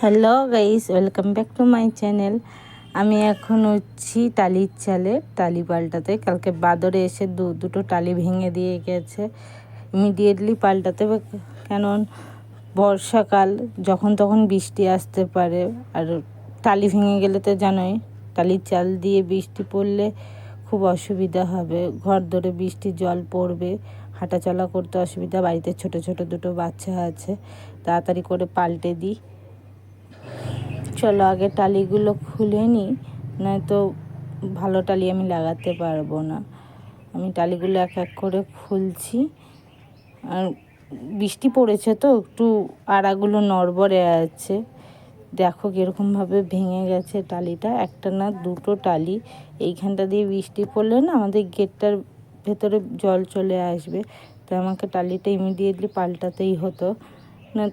Hello guys welcome back to my channel আমি এখন হচ্ছি টালির চালে, টালি পাল্টাতে। কালকে বাদরে এসে দু, দুটো টালি ভেঙে দিয়ে গেছে। ইমিডিয়েটলি পাল্টাতে কারণ বর্ষাকাল, যখন তখন বৃষ্টি আসতে পারে। আর টালি ভেঙে গেলে তো জানোই, টালির চাল দিয়ে বৃষ্টি পড়লে খুব অসুবিধা হবে। ঘর ধরে বৃষ্টির জল পড়বে, হাঁটাচলা করতে অসুবিধা। বাড়িতে ছোট ছোট দুটো বাচ্চা আছে, তাড়াতাড়ি করে পাল্টে দিই। চলো আগে টালিগুলো খুলে নিই, নয়তো ভালো টালি আমি লাগাতে পারব না। আমি টালিগুলো এক এক করে খুলছি। আর বৃষ্টি পড়েছে তো, একটু আড়াগুলো নড়বড়ে আছে। দেখো কীরকমভাবে ভেঙে গেছে টালিটা। একটা না দুটো টালি। এইখানটা দিয়ে বৃষ্টি পড়লে না আমাদের গেটটার ভেতরে জল চলে আসবে। তো আমাকে টালিটা ইমিডিয়েটলি পাল্টাতেই হতো।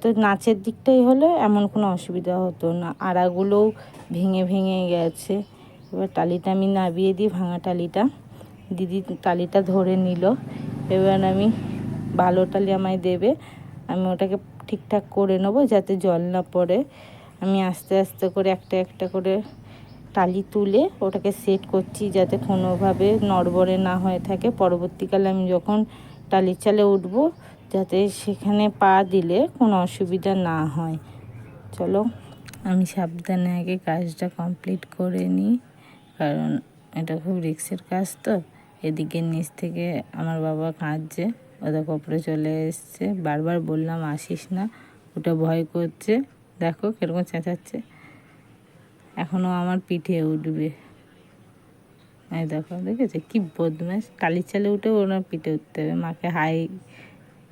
তো নাচের দিকটাই হলে এমন কোনো অসুবিধা হতো না। আড়াগুলোও ভেঙে ভেঙে গেছে। এবার টালিটা আমি নাবিয়ে দিই, ভাঙা টালিটা। দিদি টালিটা ধরে নিল। এবার আমি ভালো টালি আমায় দেবে। আমি ওটাকে ঠিকঠাক করে নেব যাতে জল না পড়ে। আমি আস্তে আস্তে করে একটা একটা করে টালি তুলে ওটাকে সেট করছি যাতে কোনোভাবে নড়বড়ে না হয়ে থাকে। পরবর্তীকালে আমি যখন টালির চালে উঠবো, যাতে সেখানে পা দিলে কোনো অসুবিধা না হয়। চলো, আমি সাবধানে আগে কাজটা কমপ্লিট করে নিই, কারণ এটা খুব রিক্সের কাজ তো। এদিকে নিচ থেকে আমার বাবা কাঁদছে ওদের কপড়ে চলে এসছে। বারবার বললাম, আসিস না। ওটা ভয় করছে। দেখো কীরকম চেঁচাচ্ছে। এখনও আমার পিঠে উঠবে। এই দেখো, দেখেছে? কি বদমাস কালির চালে উঠে ওনার পিঠে উঠতে হবে। মাকে হাই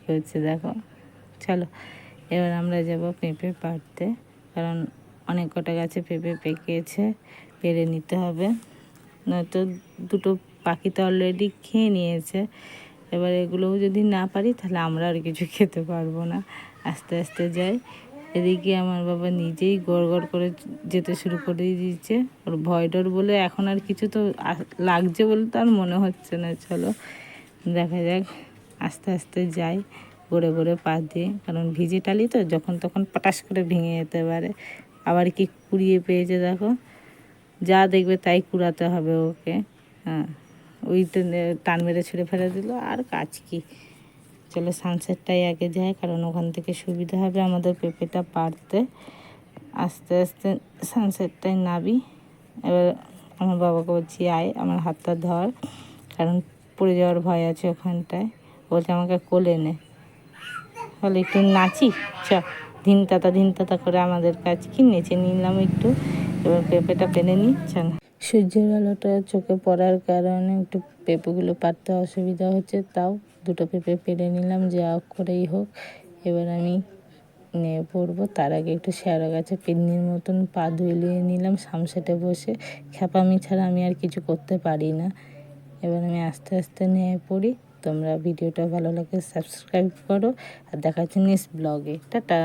হচ্ছে দেখো। চলো, এবার আমরা যাব পেঁপে পাড়তে। কারণ অনেক কটা গাছে পেঁপে পেকেছে পেরে নিতে হবে। নয়তো দুটো পাখি তো অলরেডি খেয়ে নিয়েছে। এবার এগুলোও যদি না পারি, তাহলে আমরা আর কিছু খেতে পারব না। আস্তে আস্তে যাই। এদিকে আমার বাবা নিজেই গড় করে যেতে শুরু করে দিয়েছে। ওর ভয় ডর বলে এখন আর কিছু তো লাগছে বলে তো আর মনে হচ্ছে না, চলো। দেখা যাক, আস্তে আস্তে যাই গড়ে গড়ে পা দিয়ে। কারণ ভিজে টালি তো, যখন তখন পটাশ করে ভেঙে যেতে পারে। আবার কি কুড়িয়ে পেয়েছে দেখো। যা দেখবে তাই কুড়াতে হবে ওকে। হ্যাঁ ওই টান মেরে ছুঁড়ে ফেলে দিল। আর কাজ কি? চলো সানসেটটাই আগে যায়, কারণ ওখান থেকে সুবিধা হবে আমাদের পেঁপেটা পারতে আস্তে আস্তে সানসেটটাই নাবি এবার আমার বাবাকে বলছি, আয়, আমার হাতটা ধর, কারণ পড়ে যাওয়ার ভয় আছে ওখানটায়। বলছে, আমাকে কোলে নে। বলে, একটু নাচি? চ ধিন তাতা ধিন তাতা করে আমাদের কাজ কি? নেচে নিলাম একটু। এবার পেঁপেটা পেনে নিই চল। সূর্যের আলোটা চোখে পড়ার কারণে একটু পেঁপেগুলো পারতে অসুবিধা হচ্ছে, তাও দুটো পেঁপে পেরে নিলাম, যা করেই হোক। এবার আমি নিয়ে পড়ব। তার আগে একটু শ্যাওড়া গাছে পিন্নির মতন পা ধুইলিয়ে নিলাম, সামসেটে বসে। খ্যাপামি ছাড়া আমি আর কিছু করতে পারি না। এবার আমি আস্তে আস্তে নিয়ে পড়ি। তোমরা ভিডিওটা ভালো লাগে, সাবস্ক্রাইব করো। আর দেখাচ্ছি নেক্সট ব্লগে টাটা!